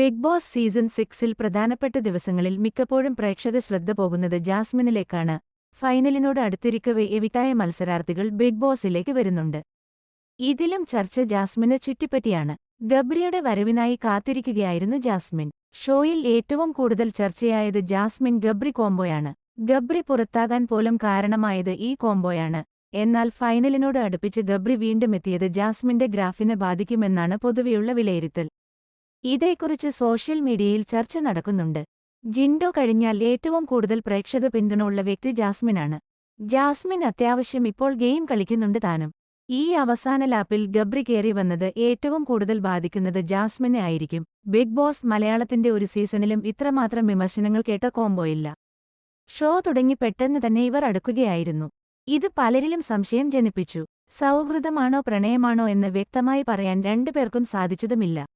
Big boss season സിക്സിൽ പ്രധാനപ്പെട്ട ദിവസങ്ങളിൽ മിക്കപ്പോഴും പ്രേക്ഷക ശ്രദ്ധ പോകുന്നത് ജാസ്മിനിലേക്കാണ്. ഫൈനലിനോട് അടുത്തിരിക്കവേ എവിക്കായ മത്സരാർത്ഥികൾ ബിഗ് ബോസിലേക്ക് വരുന്നുണ്ട്. ഇതിലും ചർച്ച ജാസ്മിന് ചുറ്റിപ്പറ്റിയാണ്. ഗബ്രിയുടെ വരവിനായി കാത്തിരിക്കുകയായിരുന്നു ജാസ്മിൻ. ഷോയിൽ ഏറ്റവും കൂടുതൽ ചർച്ചയായത് ജാസ്മിൻ ഗബ്രി കോംബോയാണ്. ഗബ്രി പുറത്താകാൻ പോലും കാരണമായത് ഈ കോംബോയാണ്. എന്നാൽ ഫൈനലിനോട് അടുപ്പിച്ച് ഗബ്രി വീണ്ടും എത്തിയത് ജാസ്മിന്റെ ഗ്രാഫിനെ ബാധിക്കുമെന്നാണ് പൊതുവെയുള്ള വിലയിരുത്തൽ. ഇതേക്കുറിച്ച് സോഷ്യൽ മീഡിയയിൽ ചർച്ച നടക്കുന്നുണ്ട്. ജിൻഡോ കഴിഞ്ഞാൽ ഏറ്റവും കൂടുതൽ പ്രേക്ഷക പിന്തുണ ഉള്ള വ്യക്തി ജാസ്മിനാണ്. ജാസ്മിൻ അത്യാവശ്യം ഇപ്പോൾ ഗെയിം കളിക്കുന്നുണ്ട് താനും. ഈ അവസാന ലാപ്പിൽ ഗബ്രി കയറി വന്നത് ഏറ്റവും കൂടുതൽ ബാധിക്കുന്നത് ജാസ്മിനെ ആയിരിക്കും. ബിഗ് ബോസ് മലയാളത്തിന്റെ ഒരു സീസണിലും ഇത്രമാത്രം വിമർശനങ്ങൾ കേട്ട കോംബോയില്ല. ഷോ തുടങ്ങി പെട്ടെന്ന് തന്നെ ഇവർ അടുക്കുകയായിരുന്നു. ഇത് പലരിലും സംശയം ജനിപ്പിച്ചു. സൗഹൃദമാണോ പ്രണയമാണോ എന്ന് വ്യക്തമായി പറയാൻ രണ്ടുപേർക്കും സാധിച്ചതുമില്ല.